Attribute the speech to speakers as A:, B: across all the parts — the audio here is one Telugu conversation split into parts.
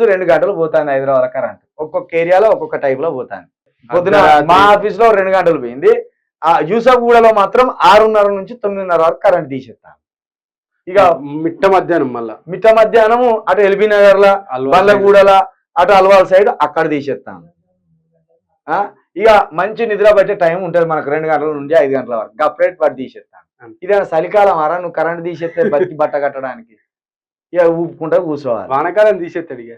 A: రోజు రెండు గంటలు పోతాను హైదరాబాద్ కరెంట్ ఒక్కొక్క ఏరియాలో ఒక్కొక్క టైప్లో పోతాను. పొద్దున. మా ఆఫీస్లో రెండు గంటలు పోయింది. ఆ యూసఫ్గూడలో మాత్రం ఆరున్నర నుంచి తొమ్మిదిన్నర వరకు కరెంట్ తీసేస్తాను. ఇక
B: మిట్ట మధ్యాహ్నం మళ్ళా.
A: మిట్ట మధ్యాహ్నము అటు ఎల్బీ నగర్ లా
B: అల్వా
A: బండ్లగూడల అటు అల్వాల్ సైడ్ అక్కడ తీసేస్తాను. ఇక మంచి నిద్ర పట్టే టైం ఉంటుంది మనకు. రెండు గంటల నుండి ఐదు గంటల వరకు. గప్రేట్ పట్టి తీసేస్తాను. ఇదేనా చలికాలం ఆరా నువ్వు కరెంట్ తీసేస్తే బతికి బట్ట కట్టడానికి. ఇక ఊపుకుంటా కూర్చోవాలి.
B: వానకాలం తీసేస్తాడు ఇక.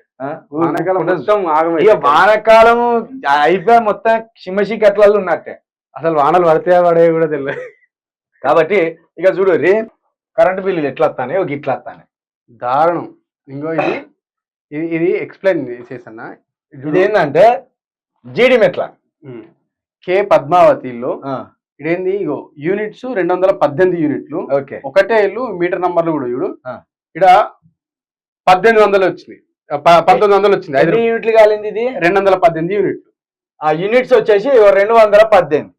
B: వానకాలం మొత్తం
A: ఇక వానకాలం అయిపోయి మొత్తం చిమ్మసి కట్లలో ఉన్నట్టే.
B: అసలు వానలు పడితే పడే కూడా తెలియదు.
A: కాబట్టి ఇక చూడు రే కరెంట్ బిల్లులు ఎట్లా వస్తానే ఒక ఇట్లా వస్తానే
B: దారుణం. ఇంకో ఇది ఇది ఇది ఎక్స్ప్లెయిన్ చేసన్నా
A: ఇదేంటంటే జీడి మెట్ల.
B: కే పద్మావతిలో ఇదేంది ఇగో యూనిట్స్ రెండు వందల పద్దెనిమిది యూనిట్లు.
A: ఓకే.
B: ఒకటే ఇల్లు మీటర్ నంబర్లు కూడా చూడు. ఇక్కడ పద్దెనిమిది వందలు వచ్చింది పంతొమ్మిది వందలు వచ్చింది ఐదు
A: యూనిట్లు కాలింది ఇది?
B: రెండు వందల పద్దెనిమిది యూనిట్లు.
A: ఆ యూనిట్స్ వచ్చేసి రెండు వందల పద్దెనిమిది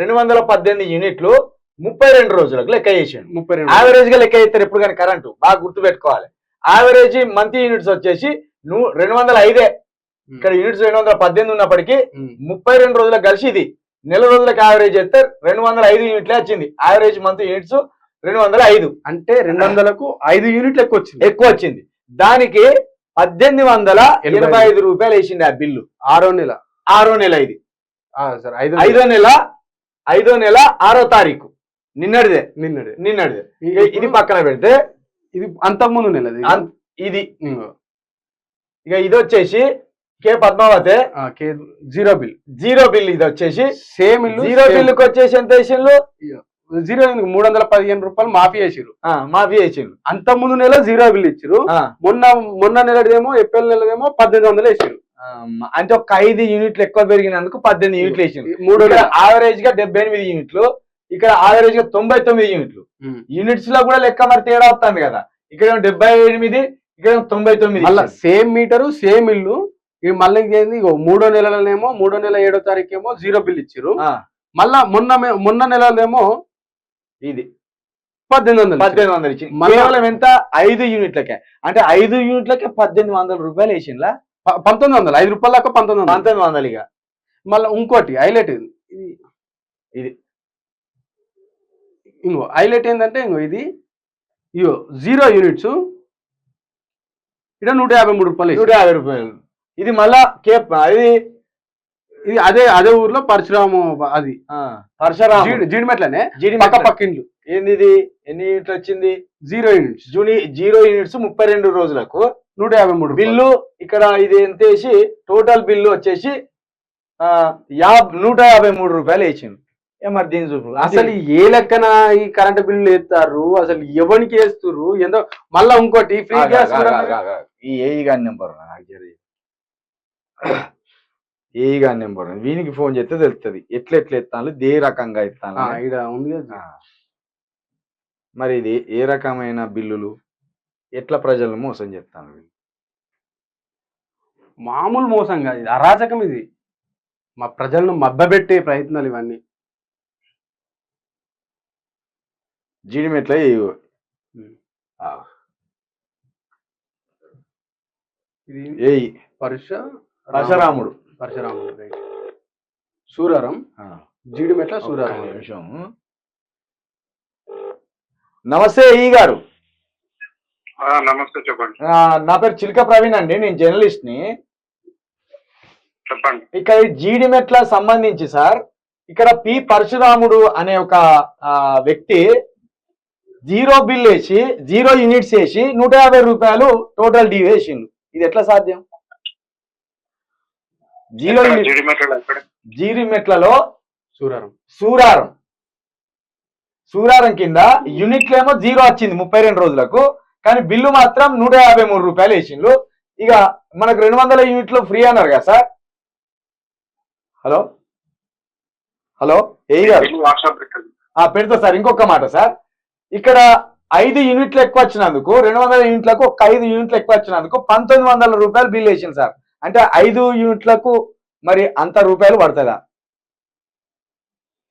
A: రెండు వందల పద్దెనిమిది యూనిట్లు ముప్పై రెండు రోజులకు లెక్క చేసిండు.
B: ముప్పై రెండు
A: యావరేజ్గా లెక్క చేస్తారు ఎప్పుడు కానీ కరెంటు. బాగా గుర్తు పెట్టుకోవాలి యావరేజ్ మంత్లీ యూనిట్స్ వచ్చేసి నువ్వు రెండు వందల ఐదే ఇక్కడ యూనిట్స్ రెండు వందల పద్దెనిమిది ఉన్నప్పటికీ. ముప్పై రెండు రోజులకు కలిసి ఇది. నెల రోజులకు యావరేజ్ చేస్తే రెండు వందల ఐదు యూనిట్లే వచ్చింది. యావరేజ్ మంత్ యూనిట్స్ రెండు వందల ఐదు.
B: అంటే రెండు వందలకు ఐదు యూనిట్లు ఎక్కువ వచ్చింది.
A: ఎక్కువ వచ్చింది. దానికి పద్దెనిమిది వందల
B: ఎనభై
A: ఐదు రూపాయలు వేసింది ఆ బిల్లు.
B: ఆరో నెల.
A: ఆరో నెల ఇది.
B: సరే ఐదో
A: ఐదో నెల ఐదో నెల ఆరో తారీఖు. నిన్నటిదే.
B: నిన్నడే
A: నిన్నటిదే. ఇది పక్కన పెడితే
B: ఇది అంతకుముందు నెలది
A: ఇది.
B: ఇంకో.
A: ఇది వచ్చేసి K Padmavathi
B: zero bill.
A: Zero bill ఇది వచ్చేసి
B: సేమ్ ఇల్లు
A: జీరో. బిల్లుకి వచ్చేసి ఎంత వేసిండ్రు?
B: జీరో మూడు వందల పదిహేను రూపాయలు మాఫీ చేసిరు
A: మాఫీ వేసిండ్రు
B: అంత ముందు నెల జీరో బిల్ ఇచ్చిరు మొన్న మొన్న నెలదేమో ఏప్రిల్ నెలదేమో పద్దెనిమిది వందలు వేసిరు
A: అంటే ఒక ఐదు యూనిట్లు ఎక్కువ పెరిగినందుకు పద్దెనిమిది యూనిట్లు వేసిండ్రు
B: మూడో
A: యావరేజ్గా డెబ్బై ఎనిమిది యూనిట్లు ఇక్కడ యావరేజ్గా తొంభై తొమ్మిది యూనిట్లు. యూనిట్స్లో కూడా లెక్క మరి తేడా వస్తుంది కదా. ఇక్కడ డెబ్బై ఎనిమిది ఇక్కడ తొంభై తొమ్మిది
B: మళ్ళా సేమ్ మీటరు సేమ్ ఇల్లు. ఇవి మళ్ళీ ఏంది మూడో నెలలనేమో మూడో నెల ఏడో తారీఖు ఏమో జీరో బిల్ ఇచ్చిరు మళ్ళా మొన్న మొన్న నెలలేమో
A: ఇది.
B: పద్దెనిమిది వందలు.
A: పద్దెనిమిది వందలు ఇచ్చింది. కేవలం ఎంత? ఐదు యూనిట్లకే. అంటే ఐదు యూనిట్లకే పద్దెనిమిది వందల రూపాయలు వేసిండ్లా?
B: పంతొమ్మిది వందలు. ఐదు రూపాయల దాకా పంతొమ్మిది వందలు.
A: పంతొమ్మిది వందలు ఇక.
B: మళ్ళీ ఇంకోటి హైలైట్ ఇది.
A: ఇది.
B: ఇంకో హైలైట్ ఏంటంటే ఇంకో ఇది. ఇగో జీరో యూనిట్స్. ఇక్కడ నూట యాభై మూడు రూపాయలు
A: నూట. యాభై రూపాయలు. ఇది మళ్ళా కేప్ అది
B: ఇది అదే అదే ఊర్లో పరశురాము అది.
A: పరశురామ.
B: జీడి జీడిమెట్లనే
A: జీడి
B: పక్క ఇండ్లు
A: ఏంది ఇది ఎన్ని యూనిట్లు వచ్చింది?
B: Zero units.
A: జూని జీరో యూనిట్స్ ముప్పై రెండు రోజులకు.
B: నూట యాభై మూడు.
A: బిల్లు ఇక్కడ ఇది ఎంత వేసి? టోటల్ బిల్లు వచ్చేసి ఆ, యా నూట యాభై మూడు రూపాయలు వేసింది మరి దీని చూపు?
B: అసలు ఏ లెక్కన ఈ కరెంట్ బిల్లు వేస్తారు? అసలు ఎవరికి వేస్తుర్రు? ఎంతో మళ్ళా ఇంకోటి ఫ్రీ గ్యాస్
A: ఈ గారి నెంబర్ నాకు ఏఈ గారి నెంబర్ వీనికి ఫోన్ చేస్తే తెలుస్తుంది ఎట్లా ఎట్లా ఎత్తాను దే రకంగా ఎత్తాను
B: ఉంది కదా.
A: మరి ఇది ఏ రకమైన బిల్లులు ఎట్లా ప్రజలను మోసం చేస్తాను వీళ్ళు?
B: మామూలు మోసం కాదు. ఇది అరాచకం ఇది. మా ప్రజలను మబ్బబెట్టే ప్రయత్నాలు ఇవన్నీ.
A: జీడిమెట్ల
B: ఇది
A: ఏఈ.
B: పరుష
A: పరశురాముడు.
B: పరశురాముడు రైట్ సూరారం?
A: ఆ,
B: జీడిమెట్ల
A: ఒక్క
B: సూరారం.
A: నిమిషం. నమస్తే ఈ గారు.
C: ఆ, నమస్తే చెప్పండి.
A: నా పేరు చిలక ప్రవీణ్ అండి నేను జర్నలిస్ట్ని
C: చెప్పండి.
A: ఇక్కడ జీడిమెట్ల సంబంధించి సార్ ఇక్కడ పి పరశురాముడు అనే ఒక వ్యక్తి జీరో బిల్ వేసి జీరో యూనిట్స్ వేసి నూట యాభై రూపాయలు టోటల్ డ్యూ వేసిండు. ఇది ఎట్లా సాధ్యం? జీరో జీడిమెట్లలో
B: సూరారం.
A: సూరారం. సూరారం కింద యూనిట్లు ఏమో జీరో వచ్చింది ముప్పై రెండు రోజులకు కానీ బిల్లు మాత్రం నూట యాభై మూడు రూపాయలు వేసిండ్రు ఇక మనకు రెండు వందల యూనిట్లు ఫ్రీ అన్నారు కదా సార్? హలో? హలో? ఏ గారు. పెడతా సార్ ఇంకొక మాట సార్. ఇక్కడ ఐదు యూనిట్లు ఎక్కువ వచ్చినందుకు రెండు వందల యూనిట్లకు ఒక ఐదు యూనిట్లు ఎక్కువ వచ్చినందుకు పంతొమ్మిది వందల రూపాయలు బిల్ వేసింది సార్. అంటే ఐదు యూనిట్లకు మరి అంత రూపాయలు పడుతుందా?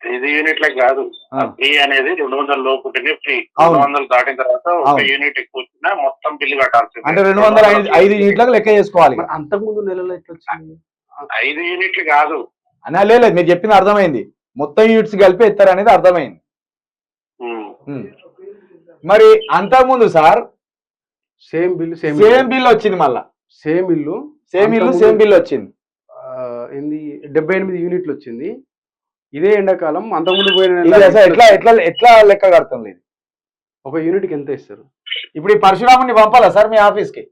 C: ఐదు యూనిట్లకు కాదు.
A: ఆ.
C: ఫ్రీ అనేది రెండు వందల లోపు ఫ్రీ. రెండు వందలు దాటిన తర్వాత ఒక. యూనిట్ ఎక్కువ వచ్చినా మొత్తం బిల్లు కట్టాల్సింది.
A: అంటే రెండు వందల ఐదు యూనిట్లకు లెక్క చేసుకోవాలి
B: మరి అంతకుముందు నెలలో ఎట్లా వచ్చింది
C: ఐదు యూనిట్లు కాదు.
A: అన్నా లేదు మీరు చెప్పింది అర్థమైంది. మొత్తం యూనిట్స్ కలిపి ఎత్తారు అనేది అర్థమైంది. మరి అంతకుముందు sir
B: same bill same
A: same bill వచ్చింది మళ్ళా.
B: సేమ్ ఇల్లు
A: సేమ్ ఇల్లు సేమ్ బిల్ వచ్చింది
B: ఆ, ఏంది డెబ్బై ఎనిమిది యూనిట్లు వచ్చింది. ఇదే ఎండాకాలం అంతకుముందు పోయిన
A: ఎట్లా ఎట్లా ఎట్లా లెక్క కడతాం లేదు.
B: ఒక యూనిట్కి ఎంత ఇస్తారు?
A: ఇప్పుడు ఈ పరశురాముని పంపాలా సార్ మీ ఆఫీస్కి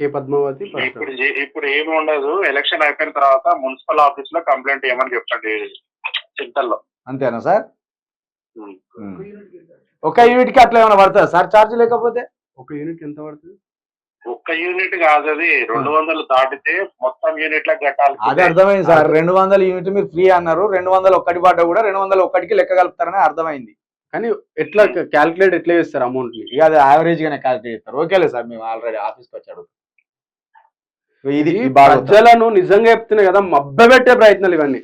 A: కే
B: పద్మావతి
C: ఇప్పుడు ఇప్పుడు ఏమి ఉండదు. ఎలక్షన్ అయిపోయిన తర్వాత మున్సిపల్ ఆఫీస్లో కంప్లైంట్ చేయమని చెప్తాండి చింతల్లో.
A: అంతేనా సార్. ఒక యూనిట్కి అట్లా ఏమైనా పడుతుందా సార్ ఛార్జ్ లేకపోతే?
B: ఒక యూనిట్ ఎంత పడుతుంది?
C: ఒక్క యూనిట్ కాదు అది. రెండు వందలు దాటితే మొత్తం యూనిట్లకు కట్టాలి
A: అదే అర్థమైంది సార్. రెండు వందల యూనిట్ మీరు ఫ్రీ అన్నారు. రెండు వందల ఒక్కటి పడ్డా కూడా రెండు వందల ఒక్కటికి లెక్క కలుపుతారని అర్థమైంది.
B: కానీ ఎట్లా క్యాల్కులేట్ ఎట్లా చేస్తారు అమౌంట్ని?
A: ఇక అది యావరేజ్ గానే క్యాల్కులేట్ చేస్తారు. ఓకేలే సార్ మేము ఆల్రెడీ ఆఫీస్కి వచ్చాడు. ఇది
B: ప్రజలను నిజంగా చెప్తున్నాయి కదా మబ్బెట్టే ప్రయత్నాలు ఇవన్నీ.